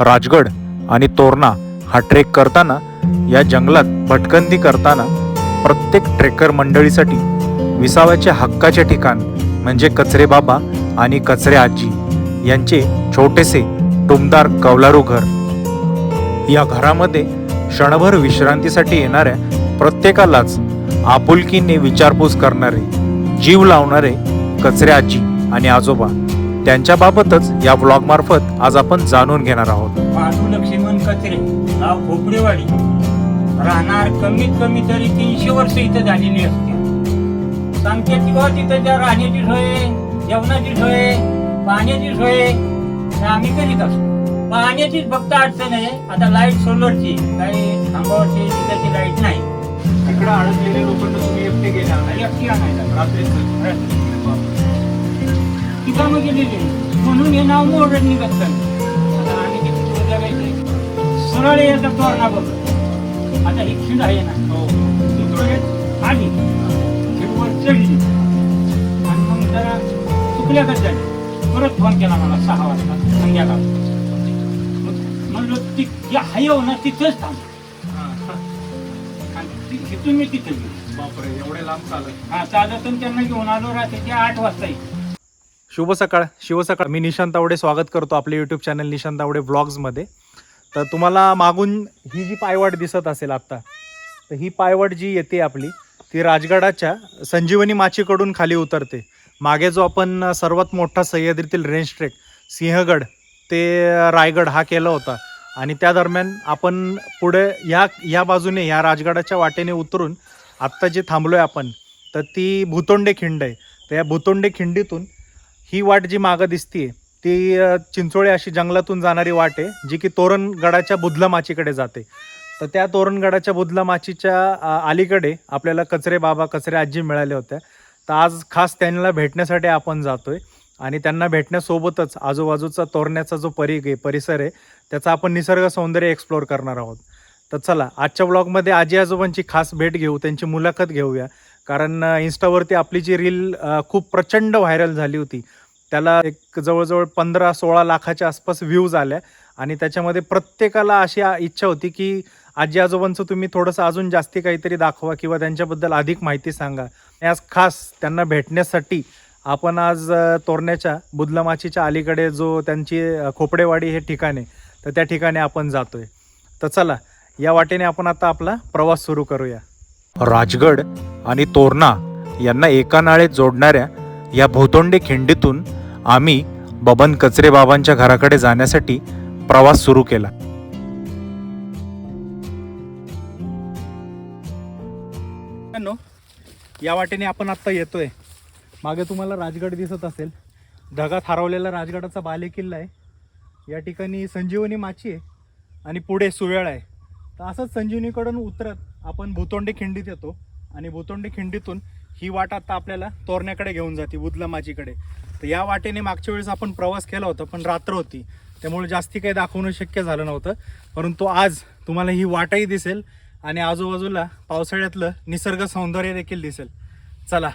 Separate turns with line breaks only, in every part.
राजगड आणि तोरणा हा ट्रेक करताना या जंगलात भटकंती करताना प्रत्येक ट्रेकर मंडळीसाठी विसाव्याचे हक्काचे ठिकाण म्हणजे कचरे बाबा आणि कचरे आजी यांचे छोटेसे टुमदार कौलारू घर. या घरामध्ये क्षणभर विश्रांतीसाठी येणाऱ्या प्रत्येकालाच आपुलकीने विचारपूस करणारे जीव लावणारे कचरे आजी आणि आजोबा त्यांच्याबाबतच या ब्लॉग मार्फत आज आपण जाणून घेणार आहोत.
पांडू लक्ष्मण कचरे गाव खोपडेवाडी राहणार कमीत कमी तरी तीनशे वर्ष इथं झालेली असते. सांगते किंवा तिथं ज्या राहण्याची सोय जेवणाची सोय पाण्याची सोय आम्ही करीत असतो. पाण्याचीच फक्त अडचण आहे आता लाइट सोलरची काही खांबावरची तिथं लाइट नाही.
इकडे अडकलेले लोक तुम्ही एकटे गेले
एकटी आणायला
रात्रीच.
मग गेलेली म्हणून हे नाव मोडत निघत आता आम्ही तिथे जगायचं सरळ येतं तोरणा बघ. आता ही खिंड आहे ना.
हो.
आली खिडवर चढली. आणि मग जरा चुकल्यागत झाली. परत फोन केला मला सहा वाजता. संध्याकाळ. म्हणलं ती जी आहे हो ना तिथंच थांब. आणि ती- तिथून मी तिथे गेलो.
बापरे एवढे लांब चालत.
हा चालतून त्यांना घेऊन आलो रात्रीचे आठ वाजता येईल
शुभ सकाळ शिव सकाळ. मी निशांत तावडे स्वागत करतो आपले यूट्यूब चॅनल निशांत तावडे व्लॉग्समध्ये तर तुम्हाला मागून ही जी पायवाट दिसत असेल आत्ता तर ही पायवाट जी येते आपली ती राजगडाच्या संजीवनी माचीकडून खाली उतरते. मागे जो आपण सर्वात मोठा सह्याद्रीतील रेंज ट्रेक सिंहगड ते रायगड हा केला होता. आणि त्या दरम्यान आपण पुढे ह्या ह्या बाजूने ह्या राजगडाच्या वाटेने उतरून आत्ता जे थांबलोय आपण तर ती भूतोंडे खिंड आहे. तर या भुतोंडे खिंडीतून ही वाट जी मागं दिसतीये ती चिंचोळी चिंचोळे अशी जंगलातून जाणारी वाट आहे जी की तोरणगडाच्या बुधला माचीकडे जाते. तर त्या तोरणगडाच्या बुधला माचीच्या अलीकडे आपल्याला कचरे बाबा कचरे आजी मिळाल्या होत्या. तर आज खास त्यांना भेटण्यासाठी आपण जातोय आणि त्यांना भेटण्यासोबतच आजूबाजूचा तोरण्याचा जो परी आहे परिसर आहे त्याचा आपण निसर्ग सौंदर्य एक्सप्लोअर करणार आहोत. तर चला आजच्या ब्लॉगमध्ये आजी आजोबांची खास भेट घेऊ त्यांची मुलाखत घेऊया. कारण इन्स्टावरती आपली जी रील खूप प्रचंड व्हायरल झाली होती त्याला एक जवळजवळ पंधरा सोळा लाखाच्या आसपास व्ह्यूज आल्या. आणि त्याच्यामध्ये प्रत्येकाला अशी इच्छा होती की आजी आजोबांचं तुम्ही थोडंसं अजून जास्ती काहीतरी दाखवा किंवा त्यांच्याबद्दल अधिक माहिती सांगा. आणि आज खास त्यांना भेटण्यासाठी आपण आज तोरण्याच्या बुदलमाचीच्या अलीकडे जो त्यांची खोपडेवाडी हे ठिकाण आहे तर त्या ठिकाणी आपण जातोय. तर चला या वाटेने आपण आता आपला प्रवास सुरू करूया. राजगड आणि तोरणा यांना एका नाळेत जोडणाऱ्या या भोतोंडे खिंडीतून आम्ही बबन कचरे बाबांच्या घराकडे जाण्यासाठी प्रवास सुरू केला. या वाटेने आपण आत्ता येतोय. मागे तुम्हाला राजगड दिसत असेल. ढगात हरवलेला राजगडाचा बालेकिल्ला आहे. या ठिकाणी संजीवनी माची आहे आणि पुढे सुवेळ आहे. तर असंच संजीवनीकडून उतरत आपण भूतोंडे खिंडीत येतो आणि भूतोंडे खिंडीतून ही वाट आता आपल्याला तोरण्याकडे घेऊन जाते बुदला तर या वाटेने मागच्या वेळेस आपण प्रवास केला होता पण रात्र होती. त्यामुळे जास्ती काही दाखवणं शक्य झालं नव्हतं. परंतु आज तुम्हाला ही वाटही दिसेल आणि आजूबाजूला पावसाळ्यातलं निसर्ग सौंदर्य देखील दिसेल. चला.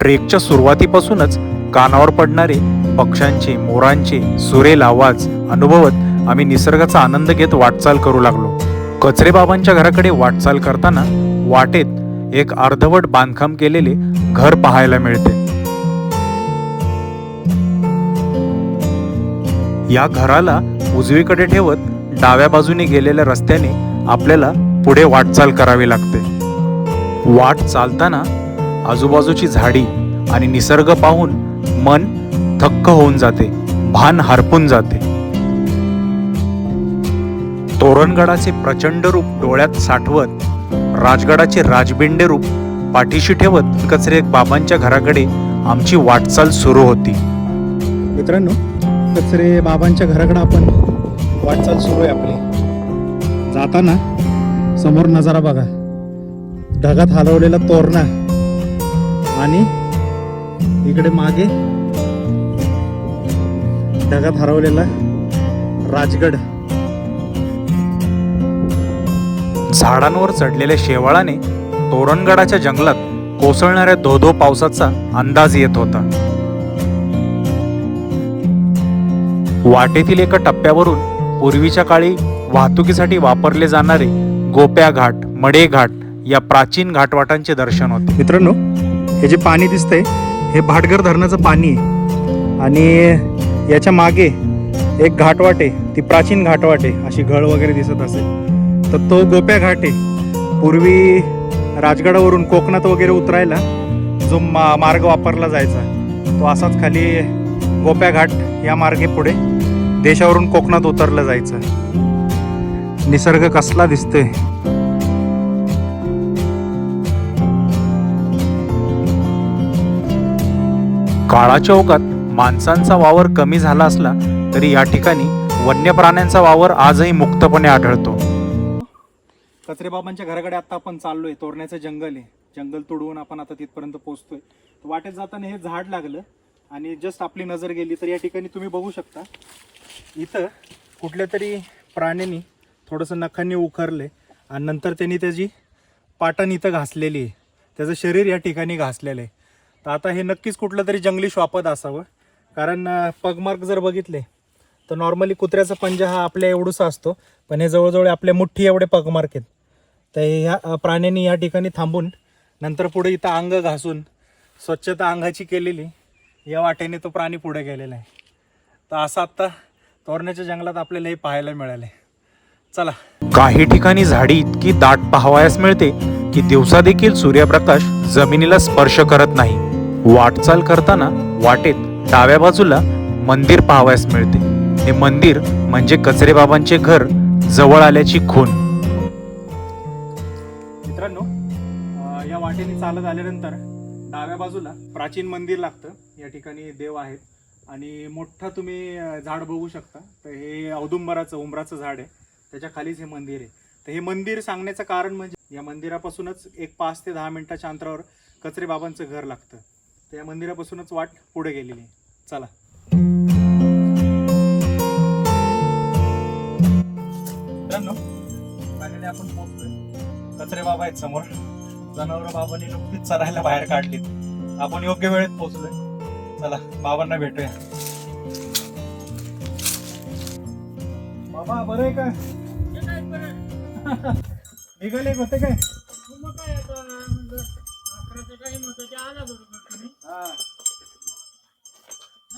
ट्रेकच्या सुरुवातीपासूनच कानावर पडणारे पक्ष्यांचे मोरांचे सुरेल आवाज अनुभवत आम्ही निसर्गाचा आनंद घेत वाटचाल करू लागलो. कचरे बाबांच्या घराकडे वाटचाल करताना वाटेत एक अर्धवट बांधकाम केलेले घर पाहायला मिळते. या घराला उजवीकडे ठेवत डाव्या बाजूने गेलेल्या रस्त्याने आपल्याला पुढे वाटचाल करावी लागते. वाट चालताना आजूबाजूची झाडी आणि निसर्ग पाहून मन थक्क होऊन जाते भान हरपून जाते. तोरणगडाचे प्रचंड रूप डोळ्यात साठवत राजगडाचे राजबिंडे रूप पाठीशी ठेवत कचरे बाबांच्या घराकडे आमची वाटचाल सुरू होती. मित्रांनो कचरे बाबांच्या घराकडे आपण वाटचाल सुरू आहे आपली. जाताना समोर नजारा बघा. ढगात हलवलेला तोरणा आणि इकडे मागे ढगात हरवलेला राजगड. झाडांवर चढलेल्या शेवाळाने तोरणगडाच्या जंगलात कोसळणाऱ्या धोधो पावसाचा अंदाज येत होता. वाटेतील एका टप्प्यावरून पूर्वीच्या काळी वाहतुकीसाठी वापरले जाणारे गोप्या घाट मडे घाट या प्राचीन घाटवाटांचे दर्शन होते. मित्रांनो हे जे पाणी दिसतंय हे भाटघर धरणाचं पाणी आहे. आणि याच्या मागे एक घाटवाट आहे ती प्राचीन घाटवाट आहे अशी घळ वगैरे दिसत असेल. तर तो गोप्या घाट. आहे पूर्वी राजगडावरून कोकणात वगैरे उतरायला जो मा मार्ग वापरला जायचा तो असाच खाली गोप्या घाट या मार्गे पुढे देशावरून कोकणात उतरलं जायचं. निसर्ग कसला दिसतोय. काळाच्या ओघात माणसांचा वावर कमी झाला असला तरी या ठिकाणी वन्य प्राण्यांचा वावर आजही मुक्तपणे आढळतो. कचरेबाबांच्या घराकडे आता आपण चाललोय. तोरण्याचं जंगल आहे. जंगल तोडवून आपण आता तिथपर्यंत पोहोचतोय. वाटेत जाताना हे झाड लागलं आणि जस्ट आपली नजर गेली तर या ठिकाणी तुम्ही बघू शकता. इथं कुठल्या तरी प्राण्यानी थोडंसं नखांनी उखरले आणि नंतर त्यांनी त्याची पाटण इथं घासलेली आहे. त्याचं शरीर या ठिकाणी घासलेलं आहे. तर आता हे नक्कीच कुठलं तरी जंगली श्वापद असावं. कारण पगमार्क जर बघितले तर नॉर्मली कुत्र्याचा पंजा हा आपल्या एवढूसा असतो. पण हे जवळजवळ आपल्या मुठ्ठी एवढे पगमार्क आहेत. तर ह्या प्राण्यांनी या ठिकाणी थांबून नंतर पुढे इथं अंग घासून स्वच्छता अंगाची केलेली या वाटेने तो प्राणी पुढे गेलेला आहे. तर असं आत्ता तोरण्याच्या जंगलात आपल्याला हे पाहायला मिळाले चला. काही ठिकाणी झाडी इतकी दाट पाहावयास मिळते की दिवसा देखील सूर्यप्रकाश जमिनीला स्पर्श करत नाही. वाटचाल करताना वाटेत डाव्या बाजूला मंदिर पाहावयास मिळते. हे मंदिर म्हणजे कचरेबाबांचे घर जवळ आल्याची खून. वाटेने चालत आल्यानंतर डाव्या बाजूला प्राचीन मंदिर लागतं. या ठिकाणी देव आहेत. आणि मोठं तुम्ही झाड बघू शकता. तर हे औदुंबराचं उंबराचं झाड आहे. त्याच्या खालीच हे मंदिर आहे. तर हे मंदिर सांगण्याचं कारण म्हणजे या मंदिरापासूनच एक पाच ते दहा मिनिटाच्या अंतरावर कचरे बाबांचं घर लागतं. तर या मंदिरापासूनच वाट पुढे गेलेली आहे. चला. मित्रांनो फायनली आपण पोहोचतोय कचरे बाबा आहेत समोर. जनावर बाबांनी नुकतीच चरायला बाहेर काढलीत. आपण योग्य वेळेत पोहोचलोय. चला बाबांना भेटूया. बाबा बरं आहे का? निघाले होते काय?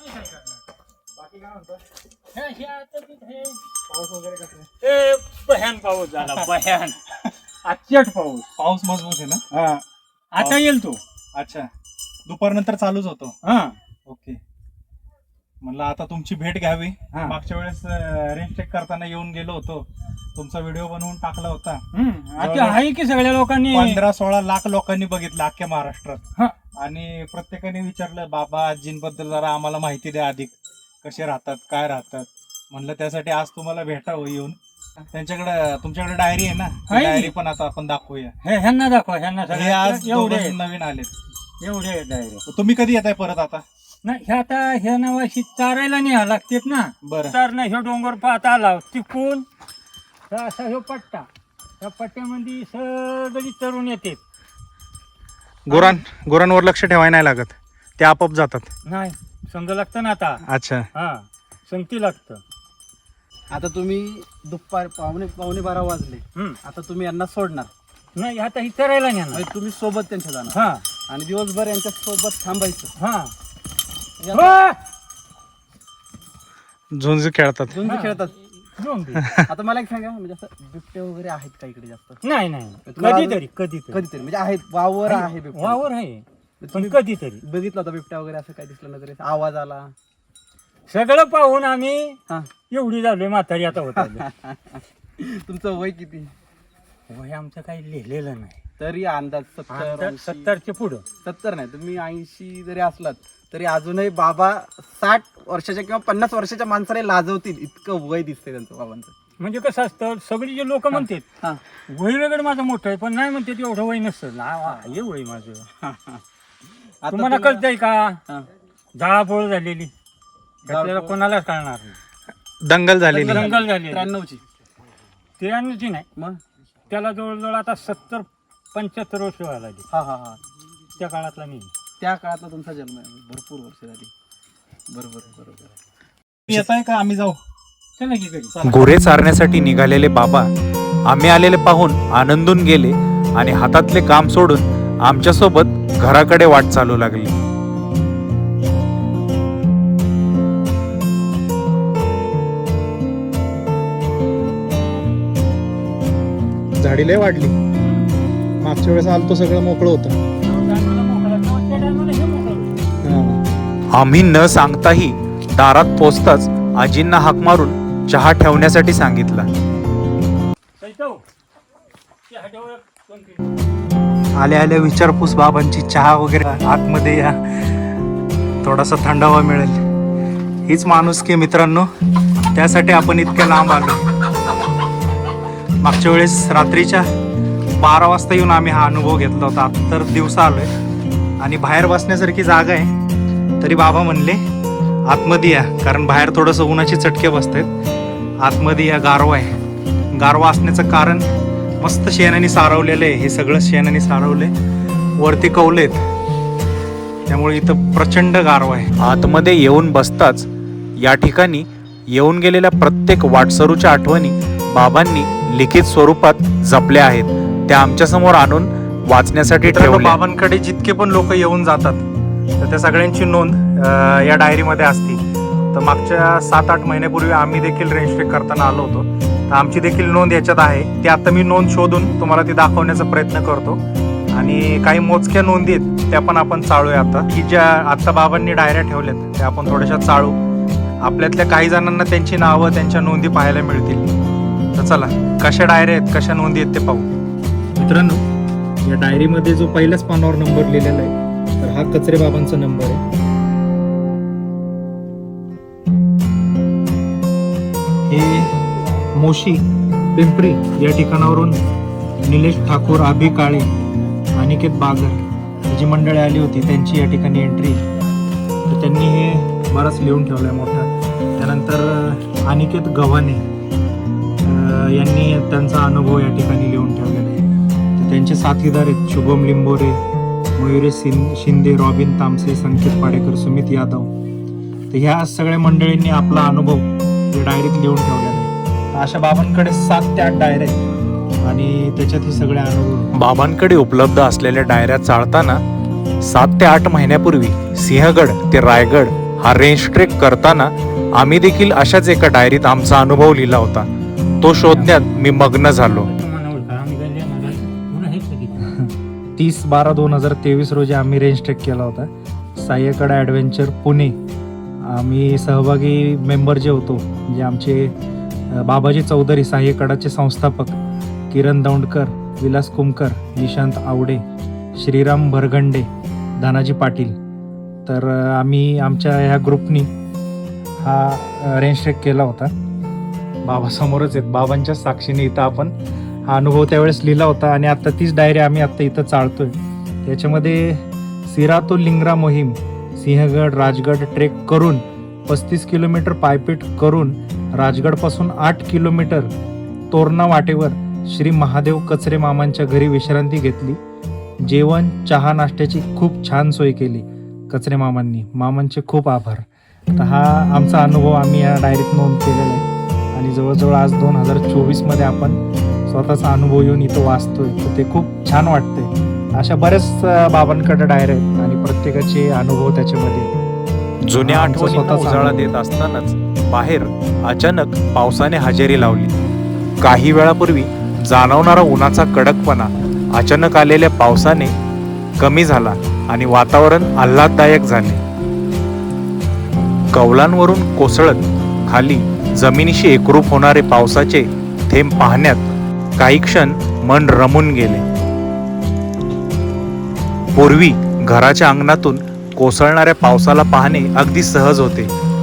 बाकी काय म्हणतो? पाऊस वगैरे कसं?
भयान पाऊस झाला भयान आजच्याच पाऊस.
पाऊस मजबूत आहे ना?
हा. आता येईल तो.
अच्छा. दुपारनंतर चालूच होतो.
हा.
ओके. म्हणलं आता तुमची भेट घ्यावी.
हा.
मागच्या वेळेस रेंज चेक करताना येऊन गेलो होतो. तुमचा व्हिडिओ बनवून टाकला होता.
हम्म. आता आहे की सगळ्या लोकांनी?
पंधरा सोळा लाख लोकांनी बघितलं अख्ख्या
हा.
महाराष्ट्रात आणि प्रत्येकाने विचारलं बाबा आजींबद्दल जरा आम्हाला माहिती द्या अधिक कसे राहतात? काय राहतात? म्हणलं त्यासाठी आज तुम्हाला भेटावं येऊन. त्यांच्याकडे तुमच्याकडे डायरी आहे ना?
आहे.
डायरी पण आता आपण दाखवूया.
हे ह्यांना दाखवा ह्यांना
हे
सगळ्या
आज
एवढे
नवीन आलेत.
एवढे आहेत direct.
तुम्ही कधी येताय परत आता?
नाही ह्या आता ह्या नावाशी चारायला न्यावं लागतेत ना.
बरं.
तर ना ह्यो डोंगर पाहता आला. तिकून असा ह्यो पट्टा. त्या पट्ट्यामध्ये सगळी तरुण येते
गुरां गुरांवर लक्ष ठेवायला नाही लागत. ते आपोआप जातात.
नाही संग लागतं ना आता.
अच्छा.
हा संगती लागतं.
आता तुम्ही दुपार पावणे पावणे बारा वाजले.
हम्म.
आता तुम्ही यांना सोडणार.
नाही आता ही करायला न्या
म्हणजे तुम्ही सोबत त्यांच्या जाणार.
हा.
आणि दिवसभर यांच्या सोबत थांबायचं.
हा.
म्हणजे
हा.
झुंज खेळतात.
दोन जे
हा.
खेळतात. आता मला एक सांगा म्हणजे असं बिबटे वगैरे आहेत का इकडे जास्त?
नाही नाही
तुम्हाला
कधीतरी कधीतरी.
कधीतरी म्हणजे आहेत वावर आहे बिबटे
वावर आहे. पण
तुम्ही
कधीतरी.
बघितलं होता बिबट्या वगैरे असं काय दिसलं नजरे आवाज आला.
सगळं पाहून आम्ही
हा.
एवढी झालोय म्हातारी आता होत.
तुमचं वय किती?
वय आमचं काही लिहिलेलं नाही.
तरी अंदाज सत्तर.
सत्तरच्या पुढं.
सत्तर नाही तुम्ही ऐंशी जरी असलात तरी अजूनही बाबा साठ वर्षाच्या किंवा पन्नास वर्षाच्या माणसाला लाजवतील. इतकं वय दिसतंय त्यांचं बाबांचं.
म्हणजे कसं असतं सगळी जे लोक म्हणतात
हा.
वय वगैरे माझं मोठं आहे पण नाही म्हणते एवढं वय नसतं. ना आहे वय माझं.
आता
तुम्हाला
तुला-
कळतंय का?
हा.
जाळापोळ झालेली.
जाळपोळ.
कोणालाच कळणार नाही.
दंगल झालेली
दंगल झालेली
त्र्याण्णवची.
त्र्याण्णवची नाही.
मग?
त्याला जवळजवळ आता सत्तर पंच्याहत्तर वर्ष व्हायला लागली.
हा हा हा.
त्या काळातला मी.
त्या काळातला तुमचा जन्म आहे. भरपूर वर्ष झाली. बरोबर बरोबर.
येत आहे का? आम्ही जाऊ.
चला की घरी.
गुरे चारण्यासाठी निघालेले बाबा आम्ही आलेले पाहून आनंदून गेले आणि हातातले काम सोडून आमच्यासोबत घराकडे वाट चालू लागली. झाडी लय वाढली. मागच्या वेळेस आलतो सगळं मोकळं होतं.
हे
आम्ही न सांगताही दारात पोचताच आजींना हाक मारून चहा ठेवण्यासाठी सांगितला. आल्या आल्या विचारपूस बाबांची चहा वगैरे आतमध्ये या. थोडासा थंडावा मिळेल. हीच माणूस की मित्रांनो. त्यासाठी आपण इतक्या लांब आलो. मागच्या वेळेस रात्रीच्या बारा वाजता येऊन आम्ही हा अनुभव घेतला होता. तर दिवसा आलोय. आणि बाहेर बसण्यासारखी जागा आहे. तरी बाबा म्हणले आतमध्ये या कारण बाहेर थोडंसं उन्हाचे चटके बसतात आतमध्ये या गारवा आहे. गारवा असण्याचं कारण मस्त शेणाने सारवलेलं आहे. हे सगळं शेणाने सारवले वरती कौलेत त्यामुळे इथं प्रचंड गारवा आहे. आतमध्ये येऊन बसताच या ठिकाणी येऊन गेलेल्या प्रत्येक वाटसरूच्या आठवणी बाबांनी लिखित स्वरूपात जपल्या आहेत. त्या आमच्यासमोर आणून वाचण्यासाठी ठेवल्या बाबांकडे जितके पण लोक येऊन जातात तर त्या सगळ्यांची नोंद या डायरीमध्ये असती. तर मागच्या सात आठ महिन्यापूर्वी आम्ही देखील रेजिस्ट्रेट करताना आलो होतो. तर आमची देखील नोंद याच्यात आहे. ती आता मी नोंद शोधून तुम्हाला ती दाखवण्याचा प्रयत्न करतो. आणि काही मोजक्या नोंदी आहेत त्या पण आपण चाळूया आता. की ज्या आता बाबांनी डायऱ्या ठेवल्यात त्या आपण थोड्याशा चाळू. आपल्यातल्या काही जणांना त्यांची नावं त्यांच्या नोंदी पाहायला मिळतील. तर चला कशा डायऱ्या आहेत कशा नोंदी आहेत ते पाहू. मित्रांनो या डायरीमध्ये जो पहिल्याच पानावर नंबर लिहिलेला आहे तर हा कचरे बाबांचा नंबर आहे. हे मोशी पिंपरी या ठिकाणावरून निलेश ठाकूर आभी काळे अनिकेत बागर जी मंडळी आली होती त्यांची या ठिकाणी एंट्री तर त्यांनी हे बराच लिहून ठेवलं आहे मोठा. त्यानंतर अनिकेत गव्हाणे यांनी त्यांचा अनुभव या ठिकाणी लिहून ठेवलेला आहे. तर त्यांचे साथीदार आहेत शुभम लिंबोरे मयुरेश सिं शिंदे रॉबिन तामसे संकेत पाडेकर सुमित यादव. तर ह्या सगळ्या मंडळींनी आपला अनुभव या डायरीत लिहून ठेवलेला आहे. तर अशा बाबांकडे सात ते आठ डायऱ्या आहेत. आणि त्याच्यात हे सगळे अनुभव बाबांकडे उपलब्ध असलेल्या डायऱ्या चाळताना सात ते आठ महिन्यापूर्वी सिंहगड ते रायगड हा रेंज ट्रेक करताना आम्ही देखील अशाच एका डायरीत आमचा अनुभव लिहिला होता. तो शोधण्यात मी मग्न झालो. तीस बारा दोन हजार तेवीस रोजी आम्ही रेंज ट्रेक केला होता. साह्यकडा ॲडव्हेंचर पुणे. आम्ही सहभागी मेंबर जे होतो जे आमचे बाबाजी चौधरी साह्यकडाचे संस्थापक किरण दौंडकर विलास कुमकर निशांत आवडे श्रीराम भरगंडे धनाजी पाटील. तर आम्ही आमच्या ह्या ग्रुपनी हा रेंज ट्रेक केला होता. बाबासमोरच आहेत. बाबांच्या साक्षीने इथं आपण हा अनुभव त्यावेळेस लिहिला होता आणि आता तीच डायरी आम्ही आता इथं चालतोय त्याच्यामध्ये सिरातो लिंगरा मोहीम सिंहगड राजगड ट्रेक करून पस्तीस किलोमीटर पायपीट करून राजगडपासून आठ किलोमीटर तोरणा वाटेवर श्री महादेव कचरे मामांच्या घरी विश्रांती घेतली. जेवण चहा नाश्त्याची खूप छान सोय केली कचरे मामांनी. मामांचे खूप आभार. तर हा आमचा अनुभव आम्ही या डायरीत नोंद केलेला आहे. आणि जवळजवळ आज दोन हजार चोवीसमध्ये आपण स्वतःचा अनुभव येऊन इथं वाचतोय. तर ते खूप छान वाटतंय. अशा बऱ्याच बाबांकडे डायऱ्या आहेत आणि प्रत्येकाचे अनुभव त्याच्यामध्ये. जुन्या आठवणी
स्वतःचा.
देत असतानाच बाहेर अचानक पावसाने हजेरी लावली. काही वेळापूर्वी जाणवणारा उन्हाचा कडकपणा अचानक आलेल्या पावसाने कमी झाला आणि वातावरण आल्हाददायक झाले. कौलांवरून कोसळत खाली जमिनीशी एकरूप होणारे पावसाचे थेंब पाहण्यात काही क्षण मन रमून गेले. पूर्वी घराच्या अंगणातून कोसळणाऱ्या पावसाला पाहणे अगदी सहज होते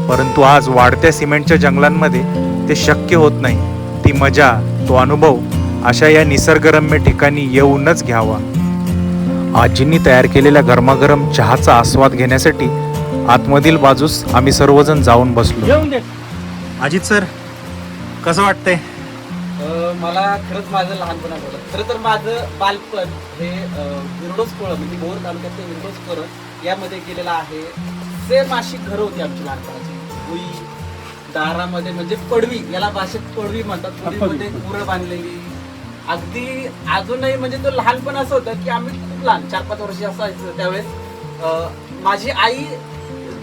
परंतु आज वाढत्या सिमेंटच्या जंगलांमध्ये ते शक्य होत नाही. ती मजा तो अनुभव अशा या निसर्गरम्य ठिकाणी येऊनच घ्यावा. आजींनी तयार केलेल्या गरमागरम चहाचा आस्वाद घेण्यासाठी आतमधील बाजूस आम्ही सर्वजण जाऊन बसलो.
दे.
अजित सर कसं वाटतंय?
अ, मला खरंच माझं लहानपण आठवलं. खरं तर माझं बालपण हे विरडोस कोळ म्हणजे बोर तालुक्यातलं विरडोस कोळ यामध्ये गेलेलं आहे. सेम अशी घरं होती आमची लहानपणाची. भुई दारामध्ये म्हणजे पडवी याला भाषेत पडवी म्हणतात. पडवीमध्ये गुरं बांधलेली. अगदी अजूनही म्हणजे तो लहानपण असं होतं की आम्ही खूप लहान चार पाच वर्ष असायचं त्यावेळेस. अं, माझी आई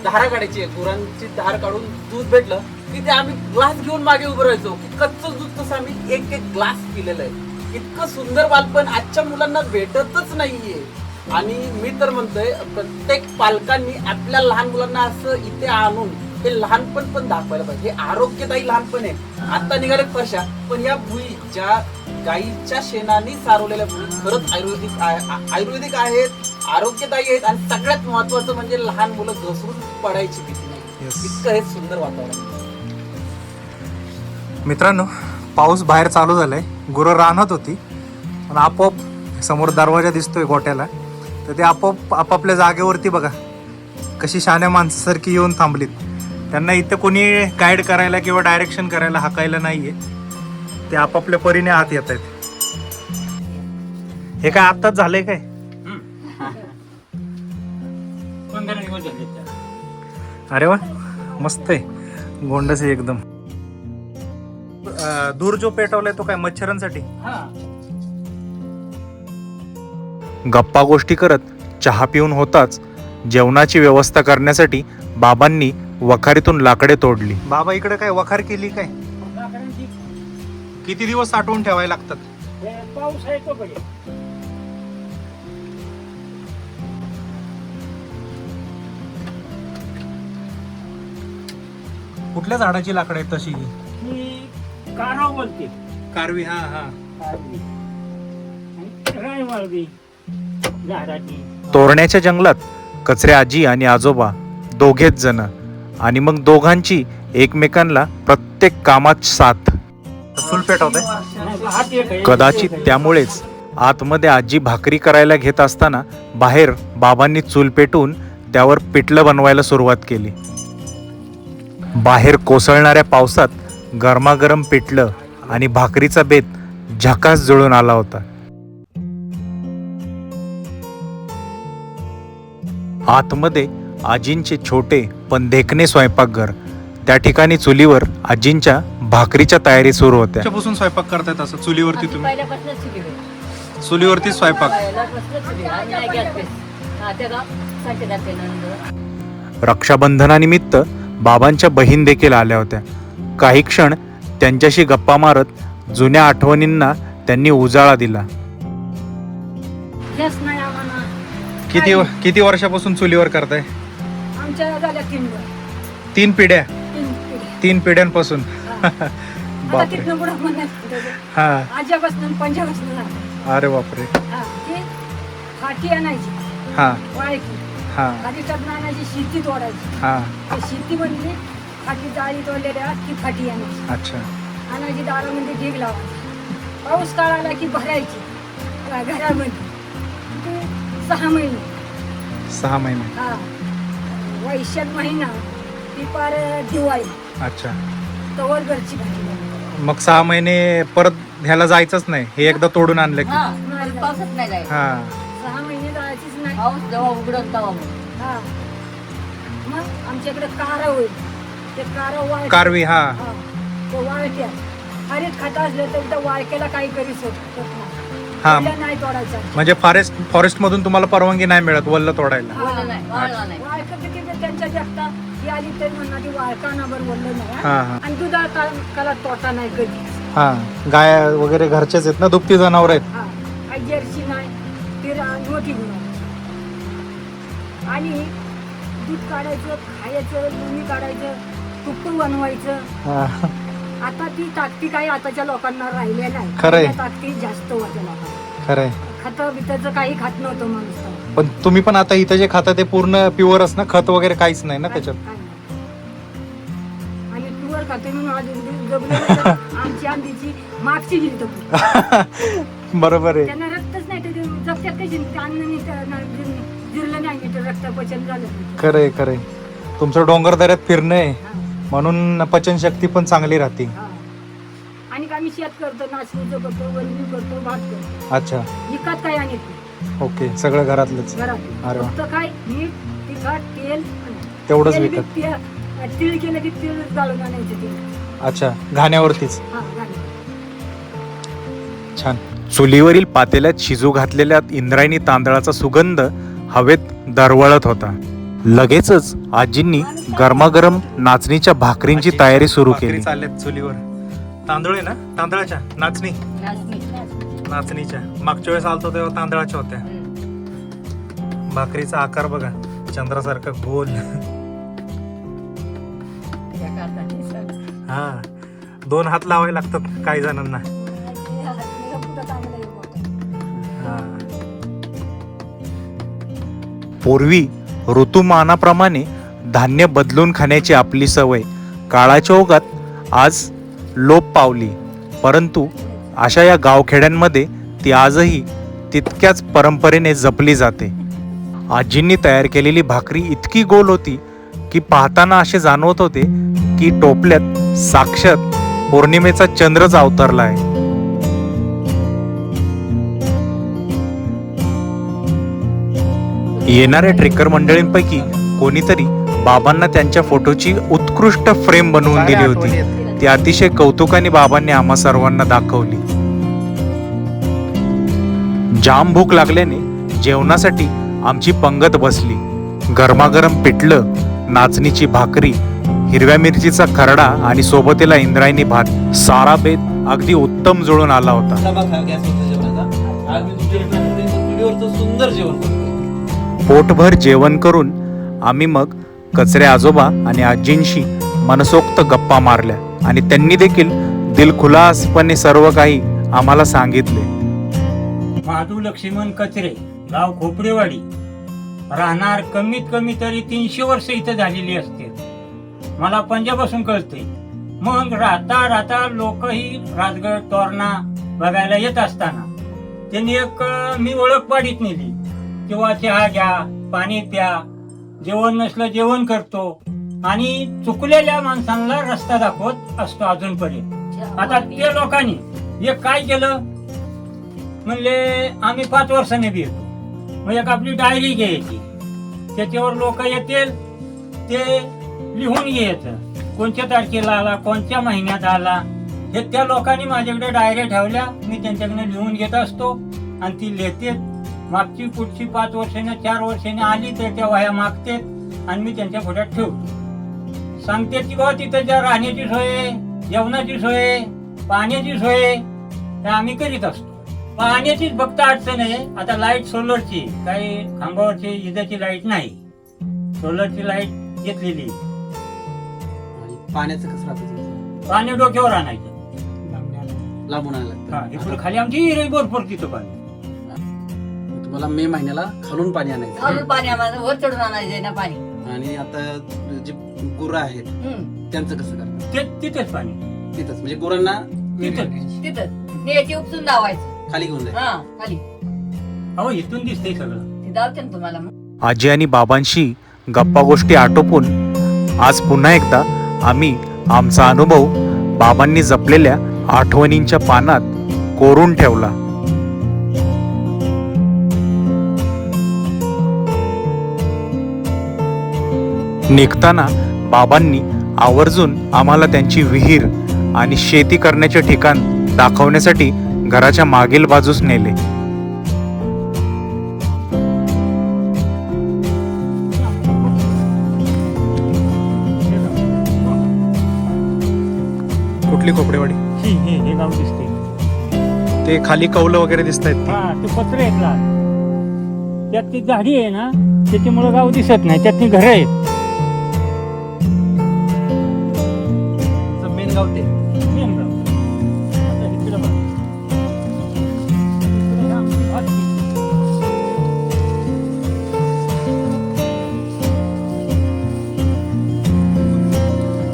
धारा काढायची गुरांची धार काढून दूध भेटलं. की ते आम्ही ग्लास घेऊन मागे उभं राहायचो. की कच्चं दूध तसं आम्ही एक एक ग्लास पिलेलं आहे. इतकं सुंदर बालपण आजच्या मुलांना भेटतच नाहीये. आणि मी तर म्हणतोय प्रत्येक पालकांनी आपल्या लहान मुलांना असं इथे आणून हे लहानपण पण दाखवायला पाहिजे. हे आरोग्यदायी लहानपण आहे. आता निघाले पशा पण या भुई ज्या गाईच्या शेणाने सारवलेल्या भुई खरंच आयुर्वेदिक आयुर्वेदिक आहेत आरोग्यदायी आहेत आणि सगळ्यात महत्वाचं म्हणजे लहान मुलं घसरून पडायची भीती नाही. इतकं हे सुंदर वातावरण
मित्रांनो पाऊस बाहेर चालू झालाय. गुरं राहत होती. पण आपोआप समोर दरवाजा दिसतोय गोट्याला. तर ते आपोआप आपापल्या जागेवरती बघा. कशी शाण्या माणसासारखी येऊन थांबलीत. त्यांना इथं कोणी गाईड करायला किंवा डायरेक्शन करायला हाकायला नाहीये. ते आपापल्या परीने आत येत आहेत. हे काय आत्ताच झालंय काय?
झाले.
अरे वा मस्त आहे. गोंडस आहे एकदम. धूर जो पेटवलाय तो काय मच्छरांसाठी?
हा.
गप्पा गोष्टी करत चहा पिऊन होताच जेवणाची व्यवस्था करण्यासाठी बाबांनी वखारीतून लाकडे तोडली. बाबा इकडे काय वखार केली काय? किती दिवस साठवून ठेवायला लागतात?
हे पाऊस आहे तो कडे
कुठल्या झाडाची लाकडं आहेत तशी?
काराव बोलते.
कारवी हा हा.
कारवी. आणि रायमाळवी झाडाची.
तोरण्याच्या जंगलात कचरे आजी आणि आजोबा दोघेच जण आणि मग दोघांची एकमेकांना प्रत्येक कामात साथ. चूल पेटवत?
नाही, हात एक आहे.
कदाचित त्यामुळेच आतमध्ये आजी भाकरी करायला घेत असताना बाहेर बाबांनी चूल पेटून त्यावर पिठलं बनवायला सुरुवात केली. बाहेर कोसळणाऱ्या पावसात गरमागरम पिठलं आणि भाकरीचा बेत झकास जुळून आला होता. आतमध्ये आजींचे छोटे पण देखणे स्वयंपाकघर त्या ठिकाणी चुलीवर आजींच्या भाकरीच्या तयारी सुरू होत्या. पासून स्वयंपाक करतायत असं? चुलीवरती
शिकलो
चुलीवरती स्वयंपाक? रक्षाबंधनानिमित्त बाबांच्या बहीण देखील आल्या होत्या. काही क्षण त्यांच्याशी गप्पा मारत जुन्या आठवणींना त्यांनी उजाळा दिला.
गॅस नाही आम्हाला
किती किती वर्षापासून चुलीवर करताय?
आमच्या झाल्या तीन वर
तीन पिढ्या?
तीन पिढ्या.
तीन पिढ्यांपासून.
हा. आता
बापरे.
तिथनं पुढं. म्हणत
हा.
आज्यापासून पंजापासून झालं.
अरे बापरे.
हा ती फाटी आणायची.
हा.
वाळकी.
हा.
आधी टबनं आणायची शेती तोडायची.
हा.
ते शेती म्हणजे फाटी जाळी तोडलेल्या ती फाटी आणायची
अच्छा.
आणायची दारामध्ये ढीग लावायची पाऊस काळ आला की भरायची. घरामध्ये. ते सहा महिने.
सहा महिने.
हा. वैशाख महिना ती पार दिवाळी.
अच्छा.
तवर घरची भाजी.
मग सहा महिने परत ह्याला जायचंच नाही. हे एकदा तोडून आणलं की.
हा, नाही
पावसात नाही जायचं.
हा.
सहा महिने जायचीच नाही.
पाऊस जेव्हा उघडत तेव्हा. मग.
हा. मग आमच्याकडे कार होईल. ते कार वाळ
कारवी हा.
हा, ते वाळक्या हरीत खात असलं तर त्या वाळक्याला काही करी शकत नाही.
हा.
पहिला नाही तोडायचा.
म्हणजे फॉरेस्ट फॉरेस्ट मधून तुम्हाला परवानगी नाही मिळत वल्ल तोडायला.
नाही वाळला नाही.
वाळकं किती ते त्यांच्या जगता. ही आली तरी म्हणणार ती वाळका बरं बोललं नाही
हा,
हा.
हा.
आणि दुधा त्याला तोटा नाही कधी.
हा. गाय वगैरे घरचेच आहेत ना दुभती जनावर आहेत?
हा. जर्सी नाही ती रा- मोठी गुन्हा आणि दूध काढायचं खायचं लोणी काढायचं तुप्प बनवायचं
हा.
आता ती ताकदी काही आताच्या लोकांना राहिल्या नाही
खरंय.
त्या ताकदी जास्त होत्या लोकांना
खरंय
खतं बिताचं काही खात नव्हतं माणूस तेव्हा.
पण तुम्ही पण आता इथं जे खाता ते पूर्ण प्युअरच ना खत वगैरे काहीच नाही ना त्याच्यात
काय- काय नाही. आणि टूवर खाते म्हणून आज जगलो तर आमची आंबीची मागची गेली तर
बरोबर आहे
त्यांना रक्तच नाही तर जगत्यात कशी ते अन्न नाही तर ना- जिर- जिरलं नाही तर रक्तपचन झालं नाही.
खरंय खरंय तुमचं डोंगर दऱ्यात फिरणं आहे
हा.
म्हणून पचनशक्ती पण चांगली राहते.
हा. आणि आम्ही शेत करतो नाचणीचं करतो वल्ली करतो भात करतो.
अच्छा.
विकत काय
ओके सगळं घरातलंच.
घरात
अरे वा.
फक्त काय मीठ तिखट तेल
तेवढंच
तेल बी
विकत.
ते- आणि तीळ केलं की तीळ जाळून आणायचं ते.
अच्छा घाण्यावरतीच.
हा
छान. चुलीवरील पातेल्यात शिजू घातलेल्या इंद्रायणी तांदळाचा सुगंध हवेत दरवळत होता. लगेचच आजींनी गरमागरम नाचणीच्या भाकरींची तयारी सुरू केली. चालल्यात चुलीवर. तांदूळ आहे ना? तांदळाच्या? नाचणी?
नाचणी
नाचणीच्या. मागच्या वेळेस आलतो तेव्हा तांदळाच्या होत्या. भाकरीचा आकार बघा. चंद्रासारखा गोल. हा. दोन हात लावावे लागतात काही जणांना. हा. पूर्वी ऋतुमानाप्रमाणे धान्य बदलून खाण्याची आपली सवय. काळाच्या ओघात आज लोप पावली. परंतु अशा या गावखेड्यांमध्ये ती आजही तितक्याच परंपरेने जपली जाते. आजींनी तयार केलेली भाकरी इतकी गोल होती की पाहताना असे जाणवत होते की टोपल्यात साक्षात पौर्णिमेचा चंद्रच अवतरला आहे येणाऱ्या ट्रेकर मंडळींपैकी कोणीतरी बाबांना त्यांच्या फोटोची उत्कृष्ट फ्रेम बनवून दिली होती. ती अतिशय कौतुकाने बाबांनी आम्हा सर्वांना दाखवली. जाम भूक लागल्याने जेवणासाठी आमची पंगत बसली. गरमागरम पिठलं नाचणीची भाकरी हिरव्या मिरचीचा खरडा आणि सोबतीला इंद्रायणी भात सारा बेत अगदी उत्तम जुळून आला होता.
सुंदर जेवण
पोटभर जेवण करून आम्ही मग कचरे आजोबा आणि आजींशी मनसोक्त गप्पा मारल्या आणि त्यांनी देखील दिलखुलासपणे सर्व काही आम्हाला सांगितले.
माधू लक्ष्मण कचरे गाव खोपडेवाडी राहणार कमीत कमी तरी तीनशे वर्ष इथं झालेली असते मला पंजाबपासून कळते मग राहता राहता लोकही राजगड तोरणा बघायला येत असताना. त्यांनी एक मी ओळख पाडीत नेली. किंवा चहा घ्या पाणी प्या जेवण नसलं जेवण करतो. आणि चुकलेल्या माणसांना रस्ता दाखवत असतो अजूनपर्यंत. आता त्या लोकांनी हे काय केलं? म्हणले आम्ही पाच वर्षाने भेटतो मग एक आपली डायरी घ्यायची. त्याच्यावर लोक येतील ते लिहून घ्यायचं. कोणत्या तारखेला आला कोणत्या महिन्यात आला? हे त्या लोकांनी माझ्याकडे डायऱ्या ठेवल्या. मी त्यांच्याकडे लिहून घेत असतो. आणि ती लिहिते मागची पुढची पाच वर्षाने चार वर्षाने आली तर त्या वह्या मागते आणि मी त्यांच्या पुढ्यात ठेवतो. सांगते की बाबा तिथं ज्या राहण्याची सोय जेवणाची सोय पाण्याची सोय ते आम्ही करीत असतो. पाण्याचीच फक्त अडचण आहे आता लाइट सोलरची काही खांबावरची इजाची लाइट नाही. सोलरची लाइट घेतलेली.
पाण्याचं कसं राहतं
पाणी डोक्यावर आणायचं.
लांबून
हा इकडे खाली आमची भरपूर तिथं पाणी.
तुम्हाला मे महिन्याला खालून पाणी आणायचं.
खालून पाणी आम्हाला वर चढून आणायचंय ना पाणी.
आणि आता जे गुरं आहेत
हम्म.
त्यांचं कसं करतात?
ते तिथेच पाणी.
तिथंच म्हणजे गुरांना
तिथं
उपसून दावायचं.
खाली घेऊन जायचं.
हा खाली.
अहो इथून दिसतंय सगळं.
ते दावते ना तुम्हाला मग.
आजी आणि बाबांशी गप्पा गोष्टी आटोपून आज पुन्हा एकदा आम्ही आमचा अनुभव बाबांनी जपलेल्या आठवणींच्या पानात कोरून ठेवला. निघताना बाबांनी आवर्जून आम्हाला त्यांची विहीर आणि शेती करण्याचे ठिकाण दाखवण्यासाठी घराच्या मागील बाजूस नेले. कुठली खोपडेवाडी?
ही हे हे गाव दिसते
ते खाली कौलं वगैरे दिसत आहेत
हा ते पत्रे आहेत लाल त्यात ती झाडी आहे ना त्याच्यामुळं गाव दिसत नाही. त्यात ती घरं आहेत.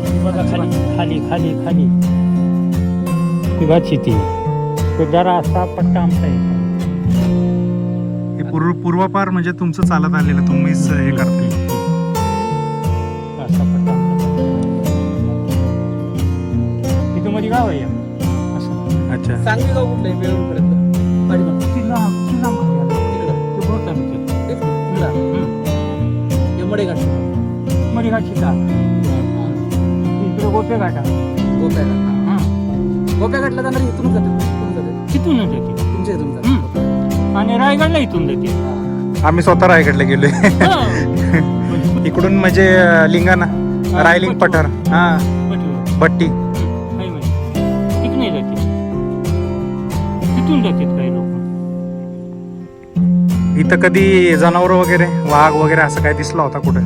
ही बघा खाली खाली खाली खाली. ही भात शेती तो जरा असा पट्टा आमचा आहे.
हे पूर्व पूर्वपार म्हणजे तुमचं चालत आलेलं तुम्हीच हे करता
मध्ये गाव आहे. असं.
अच्छा.
सांगली गाव कुठलं आहे? वेळूरपर्यंत पाठीमागं.
किती लांब किती लांब खाली आलं.
तिकडं.
ते बोर तालुक्यात.
तेच की, तिकडं.
हम्म.
हे मडेघाट.
मरीघाटची का इथं गोप्या घाटा
गोप्याघाट
हा.
गोप्याघाटला जाणार इथून जाते. इथून जाते.
तिथूनच येते
तुमच्या इथून जाते.
आणि रायगडला इथून जाते.
आम्ही स्वतः रायगडला गेलोय.
हा.
इकडून म्हणजे अं, लिंगाणा रायलिंग पठार. हा.
बटीवर. तिथून जातात काही लोक.
इथं कधी जनावर वगैरे वाघ वगैरे असं काय दिसला होता कुठे?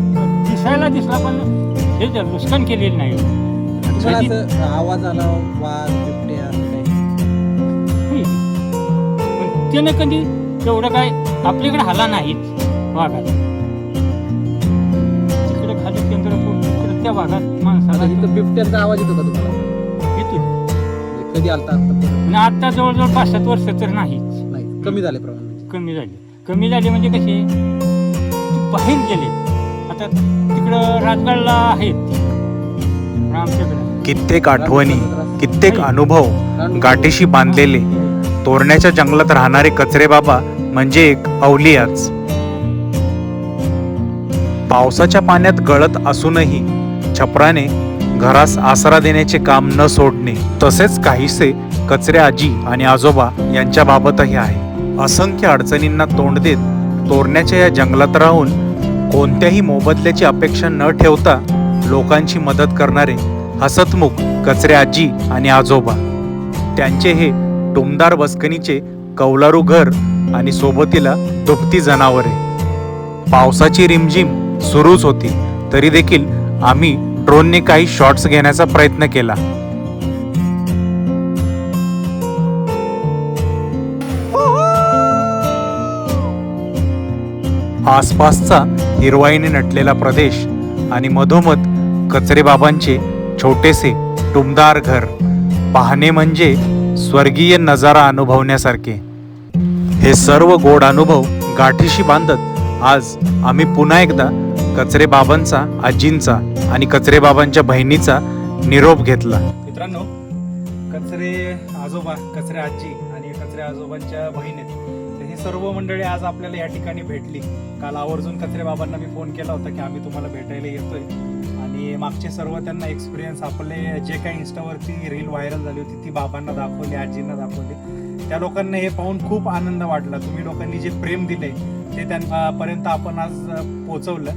दिसायला दिसला पण हे जर नुकसान केलेलं नाही.
आवाज आला वाघ बिबट्या
त्यानं कधी तेवढं काय आपल्याकडे हाला नाहीच वाघाला. तिकडे खाली तिकडे त्या भागात
आता
माणसाला
बिबट्यांचा आवाज येतो का तुम्हाला?
येतो
कधी आलता आता
आणि आता जवळजवळ पाच सात वर्ष तर नाहीच.
नाही कमी झाले प्रमाण म्हणजे?
कमी झाली. कमी झाली म्हणजे कसे? ते बाहेर गेले. आता तिकडं राजगडला आहेत पण आमच्याकडे
कित्येक आठवणी कित्येक अनुभव गाठीशी बांधलेले. तोरण्याच्या जंगलात राहणारे कचरे बाबा म्हणजे एक अवलियाच पावसाच्या पाण्यात गळत असूनही छपराने घरास आसरा देण्याचे काम न सोडणे. तसेच काहीसे कचरे आजी आणि आजोबा यांच्या बाबतही आहे. असंख्य अडचणींना तोंड देत तोरण्याच्या या जंगलात राहून कोणत्याही मोबदल्याची अपेक्षा न ठेवता लोकांची मदत करणारे हसतमुख कचरे आजी आणि आजोबा. त्यांचे हे टुमदार बसकणीचे कौलारू घर आणि सोबतीला दुभती जनावरे. पावसाची रिमझिम सुरूच होती. तरी देखील आम्ही ड्रोनने काही शॉट्स घेण्याचा प्रयत्न केला. आसपासचा हिरवाईने नटलेला प्रदेश आणि मधोमध कचरेबाबांचे छोटेसे टुमदार घर पाहणे म्हणजे स्वर्गीय नजारा अनुभवण्यासारखे. हे सर्व गोड अनुभव गाठीशी बांधत आज आम्ही पुन्हा एकदा कचरेबाबांचा आजींचा आणि कचरेबाबांच्या बहिणीचा निरोप घेतला. मित्रांनो कचरे आजोबा कचरे आजी आणि कचरे आजोबांच्या बहिणीत तर हे सर्व मंडळी आज आपल्याला या ठिकाणी भेटली. काल आवर्जून कचरे बाबांना मी फोन केला होता की आम्ही तुम्हाला भेटायला येतोय. आणि मागचे सर्व त्यांना एक्सपिरियन्स आपले जे काही इन्स्टावरती रील व्हायरल झाली होती ती बाबांना दाखवली आजींना दाखवली. त्या लोकांना हे पाहून खूप आनंद वाटला. तुम्ही लोकांनी जे प्रेम दिले ते त्यांपर्यंत आपण आज पोचवलं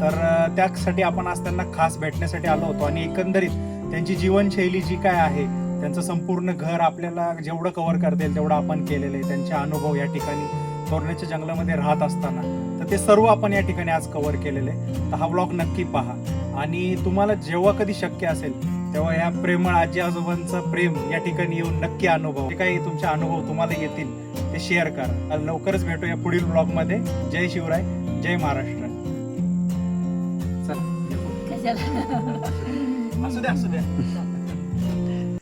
तर त्यासाठी आपण आज त्यांना खास भेटण्यासाठी आलो होतो आणि एकंदरीत त्यांची जीवनशैली जी काय आहे त्यांचं संपूर्ण घर आपल्याला जेवढं कव्हर करता येईल तेवढं आपण केलेलं आहे. त्यांचे अनुभव या ठिकाणी तोरण्याच्या जंगलामध्ये राहत असताना. तर ते सर्व आपण या ठिकाणी आज कव्हर केलेले तर हा ब्लॉग नक्की पहा. आणि तुम्हाला जेव्हा कधी शक्य असेल तेव्हा या प्रेमळ आजी आजोबांचं प्रेम या ठिकाणी येऊन नक्की अनुभव जे काही तुमचे अनुभव तुम्हाला येतील ते शेअर करा. लवकरच भेटूया पुढील ब्लॉगमध्ये जय शिवराय जय महाराष्ट्र.
कशाला
असू द्या असू द्या